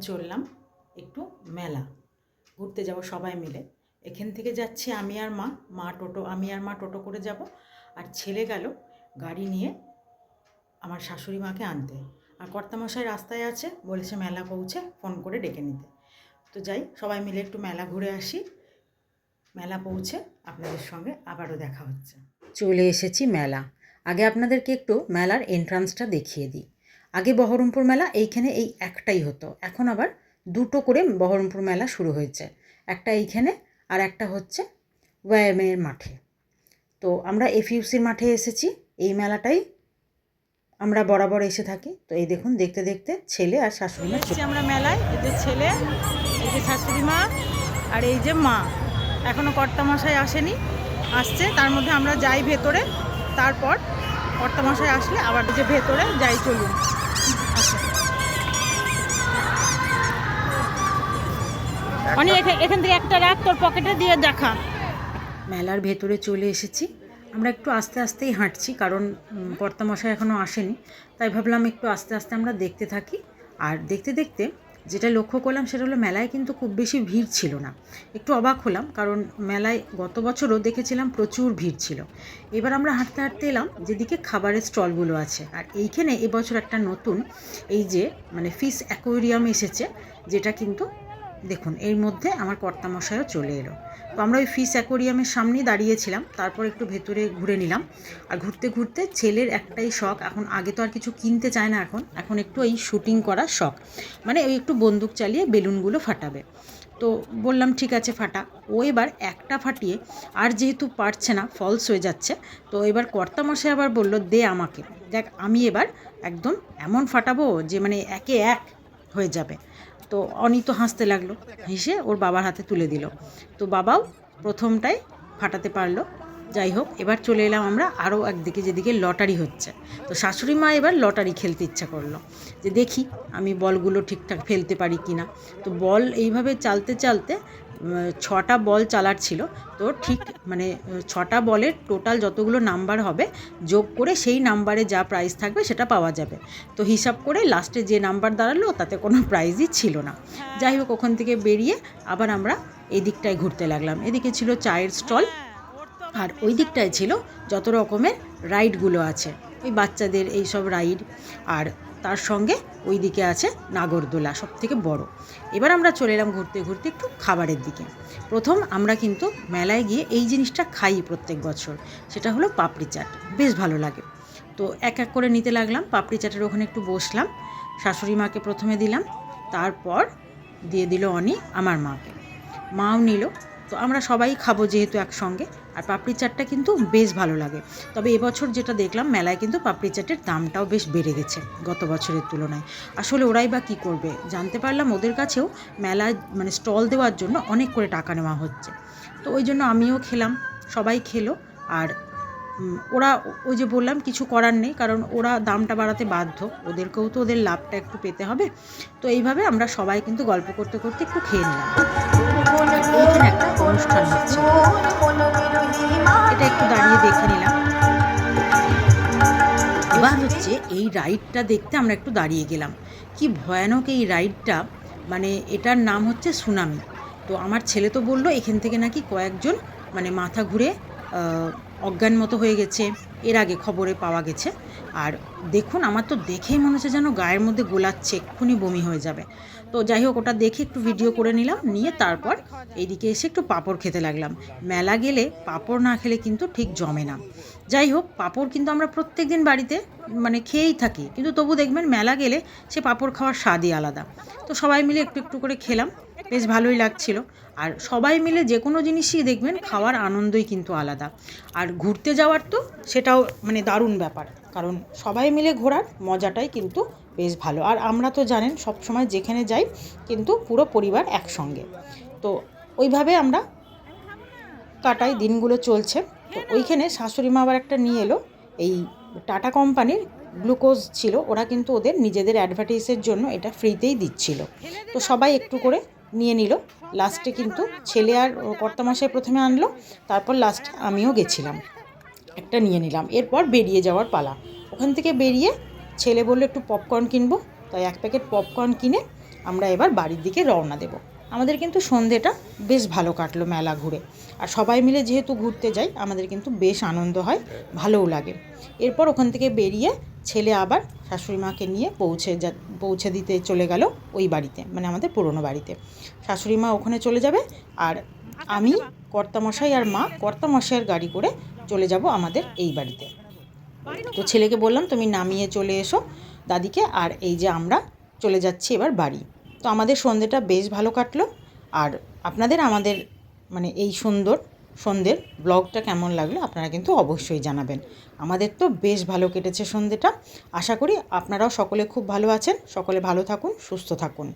চললাম একটু মেলা। ঘুরতে যাব সবাই মিলে। এখান থেকে যাচ্ছি আমি আর মা মা টোটো, আমি আর মা টোটো করে যাব। আর ছেলে গেল গাড়ি নিয়ে আমার শাশুড়ি মাকে আনতে। আর কর্তামশাই রাস্তায় আছে, বলেছে মেলা পৌঁছে ফোন করে ডেকে নিতে। তো যাই, সবাই মিলে একটু মেলা ঘুরে আসি। মেলা পৌঁছে আপনাদের সঙ্গে আবারও দেখা হচ্ছে। চলে এসেছি মেলা। আগে আপনাদেরকে একটু মেলার এন্ট্রান্সটা দেখিয়ে দিই। আগে বহরমপুর মেলা, এইখানে এই একটাই হতো। এখন আবার দুটো করে বহরমপুর মেলা শুরু হয়েছে। একটা এইখানে আর একটা হচ্ছে ব্যায়ামের মাঠে। তো আমরা এফইউসির মাঠে এসেছি। এই মেলাটাই আমরা বরাবর এসে থাকি। তো এই দেখুন, দেখতে দেখতে ছেলে আর শাশুড়ি মা আমরা মেলায়। এই যে ছেলে, এই যে শাশুড়ি মা, আর এই যে মা। এখনও কর্তামশাই আসেনি, আসছে। তার মধ্যে আমরা যাই ভেতরে, তারপর কর্তামশাই আসলে আবার যে ভেতরে যাই চলুন। এখা- এখান থেকে একটা রাখ, তোর পকেটে দিয়ে দেখা। মেলার ভেতরে চলে এসেছি। আমরা একটু আস্তে আস্তেই হাঁটছি, কারণ কর্তামশাই এখনও আসেনি। তাই ভাবলাম একটু আস্তে আস্তে আমরা দেখতে থাকি। আর দেখতে দেখতে যেটা লক্ষ্য করলাম সেটা হলো মেলায় কিন্তু খুব বেশি ভিড় ছিল না। একটু অবাক হলাম, কারণ মেলায় গত বছরও দেখেছিলাম প্রচুর ভিড় ছিল। এবার আমরা হাঁটতে হাঁটতে এলাম যেদিকে খাবারের স্টলগুলো আছে। আর এইখানে এবছর একটা নতুন, এই যে মানে ফিশ অ্যাকোয়ারিয়াম এসেছে, যেটা কিন্তু দেখুন, এর মধ্যে আমার কর্তামশাইও চলে এলো। তো আমরা ওই ফিস অ্যাকোরিয়ামের সামনেই দাঁড়িয়েছিলাম, তারপর একটু ভেতরে ঘুরে নিলাম। আর ঘুরতে ঘুরতে ছেলের একটাই শখ, এখন আগে তো আর কিছু কিনতে চায় না এখন এখন একটু এই শুটিং করার শখ। মানে ওই একটু বন্দুক চালিয়ে বেলুনগুলো ফাটাবে। তো বললাম, ঠিক আছে, ফাটা। ও এবার একটা ফাটিয়ে, আর যেহেতু পারছে না ফলস হয়ে যাচ্ছে, তো এবার কর্তামশাই আবার বলল, দে আমাকে। দেখ, আমি এবার একদম এমন ফাটাবো যে মানে একে এক হয়ে যাবে। তো অনিত হাসতে লাগল, হেসে ওর বাবার হাতে তুলে দিল। তো বাবাও প্রথমটাই ফাটাতে পারল। যাই হোক, এবার চলে এলাম আমরা আরও একদিকে যেদিকে লটারি হচ্ছে। তো শাশুড়ি মা এবার লটারি খেলতে ইচ্ছা করল যে দেখি আমি বলগুলো ঠিকঠাক ফেলতে পারি কি না তো বল এইভাবে চালতে চালতে ছটা বল চালার ছিল। তো ঠিক মানে ছটা বলের টোটাল যতগুলো নাম্বার হবে যোগ করে সেই নাম্বারে যা প্রাইজ থাকবে সেটা পাওয়া যাবে। তো হিসাব করে লাস্টে যে নাম্বার দাঁড়াল তাতে কোনো প্রাইজই ছিল না। যাই হোক ওখান থেকে বেরিয়ে আবার আমরা এই দিকটায় ঘুরতে লাগলাম। এদিকে ছিল চায়ের স্টল আর ওই দিকটায় ছিল যত রকমের রাইডগুলো আছে। ওই বাচ্চাদের এই সব রাইড আর তার সঙ্গে ওই দিকে আছে নাগরদোলা সব থেকে বড়। এবার আমরা চলে এলাম ঘুরতে ঘুরতে একটু খাবারের দিকে। প্রথম আমরা কিন্তু মেলায় গিয়ে এই জিনিসটা খাই প্রত্যেক বছর, সেটা হলো পাপড়ি চাট। বেশ ভালো লাগে। তো এক এক করে নিতে লাগলাম, পাপড়ি চাটের ওখানে একটু বসলাম, শাশুড়ি মাকে প্রথমে দিলাম, তারপর দিয়ে দিল অনি আমার মাকে। মাও নিল, তো আমরা সবাই খাব যেহেতু একসঙ্গে। আর পাপড়ি চাটটা কিন্তু বেশ ভালো লাগে। তবে এবছর যেটা দেখলাম, মেলায় কিন্তু পাপড়ি চাটের দামটাও বেশ বেড়ে গেছে গত বছরের তুলনায়। আসলে ওরাই বা কী করবে? জানতে পারলাম ওদের কাছেও মেলায় মানে স্টল দেওয়ার জন্য অনেক করে টাকা নেওয়া হচ্ছে। তো ওই জন্য আমিও খেলাম, সবাই খেলো, আর ওরা ওই যে বললাম, কিছু করার নেই, কারণ ওরা দামটা বাড়াতে বাধ্য। ওদেরকেও তো ওদের লাভটা একটু পেতে হবে। তো এইভাবে আমরা সবাই কিন্তু গল্প করতে করতে একটু খেয়ে নিলাম। একটা অনুষ্ঠান হচ্ছে। এটা একটু দাঁড়িয়ে দেখে নিলাম। এবার হচ্ছে এই রাইডটা দেখতে আমরা একটু দাঁড়িয়ে গেলাম। কি ভয়ানক এই রাইডটা। মানে এটার নাম হচ্ছে সুনামি। তো আমার ছেলে তো বলল, এখান থেকে নাকি কয়েকজন মানে মাথা ঘুরে অজ্ঞান মতো হয়ে গেছে, এর আগে খবরে পাওয়া গেছে। আর দেখুন, আমার তো দেখেই মনে হচ্ছে যেন গায়ের মধ্যে গোলাচ্ছে, এক্ষুনি বমি হয়ে যাবে। তো যাই হোক, ওটা দেখে একটু ভিডিও করে নিলাম, নিয়ে তারপর এইদিকে এসে একটু পাঁপড় খেতে লাগলাম। মেলা গেলে পাঁপড় না খেলে কিন্তু ঠিক জমে না। যাই হোক, পাঁপড় কিন্তু আমরা প্রত্যেক দিন বাড়িতে মানে খেয়েই থাকি। কিন্তু তবু দেখবেন, মেলা গেলে সে পাঁপড় খাওয়ার স্বাদই আলাদা। তো সবাই মিলে একটু একটু করে খেলাম। বেশ ভালোই লাগছিল। আর সবাই মিলে যে কোনো জিনিসই দেখবেন, খাওয়ার আনন্দই কিন্তু আলাদা। আর ঘুরতে যাওয়ার তো সেটাও মানে দারুণ ব্যাপার। কারণ সবাই মিলে ঘোরার মজাটাই কিন্তু বেশ ভালো। আর আমরা তো জানেন সব সময় যেখানে যাই কিন্তু পুরো পরিবার একসঙ্গে। তো ওইভাবে আমরা কাটাই, দিনগুলো চলছে। তো ওইখানে শাশুড়ি মা আবার একটা নিয়ে এলো। এই টাটা কোম্পানির গ্লুকোজ ছিল, ওরা কিন্তু ওদের নিজেদের অ্যাডভার্টাইজের জন্য এটা ফ্রিতেই দিচ্ছিল। তো সবাই একটু করে নিয়ে নিল। লাস্টে কিন্তু ছেলে আর কর্তামশাই প্রথমে আনলো, তারপর লাস্ট আমিও গেছিলাম। একটা নিয়ে নিলাম। এরপর বেরিয়ে যাওয়ার পালা। ওখান থেকে বেরিয়ে ছেলে বলল, একটু পপকর্ন কিনবো? তাই এক প্যাকেট পপকর্ন কিনে আমরা এবার বাড়ির দিকে রওনা দেব। আমাদের কিন্তু সন্ধেটা বেশ ভালো কাটলো মেলা ঘুরে। আর সবাই মিলে যেহেতু ঘুরতে যাই, আমাদের কিন্তু বেশ আনন্দ হয়, ভালোও লাগে। এরপর ওখান থেকে বেরিয়ে ছেলে আবার শাশুড়ি মাকে নিয়ে পৌঁছে যা, পৌঁছে দিতে চলে গেল ওই বাড়িতে মানে আমাদের পুরনো বাড়িতে। শাশুড়ি মা ওখানে চলে যাবে আর আমি কর্তামশাই আর মা কর্তামশাইয়ের গাড়ি করে চলে যাব আমাদের এই বাড়িতে। তো ছেলেকে বললাম, তুমি নামিয়ে চলে এসো দাদিকে আর এই যে আমরা চলে যাচ্ছি এবার বাড়ি। তো আমাদের সন্ধেটা বেশ ভালো কাটলো আর আপনাদের আমাদের মানে এই সুন্দর সন্ধ্যের ব্লগটা কেমন লাগল আপনারা কিন্তু অবশ্যই জানাবেন। আমাদের তো বেশ ভালো কেটেছে সন্ধ্যেটা। আশা করি আপনারাও সকলে খুব ভালো আছেন। সকলে ভালো থাকুন, সুস্থ থাকুন।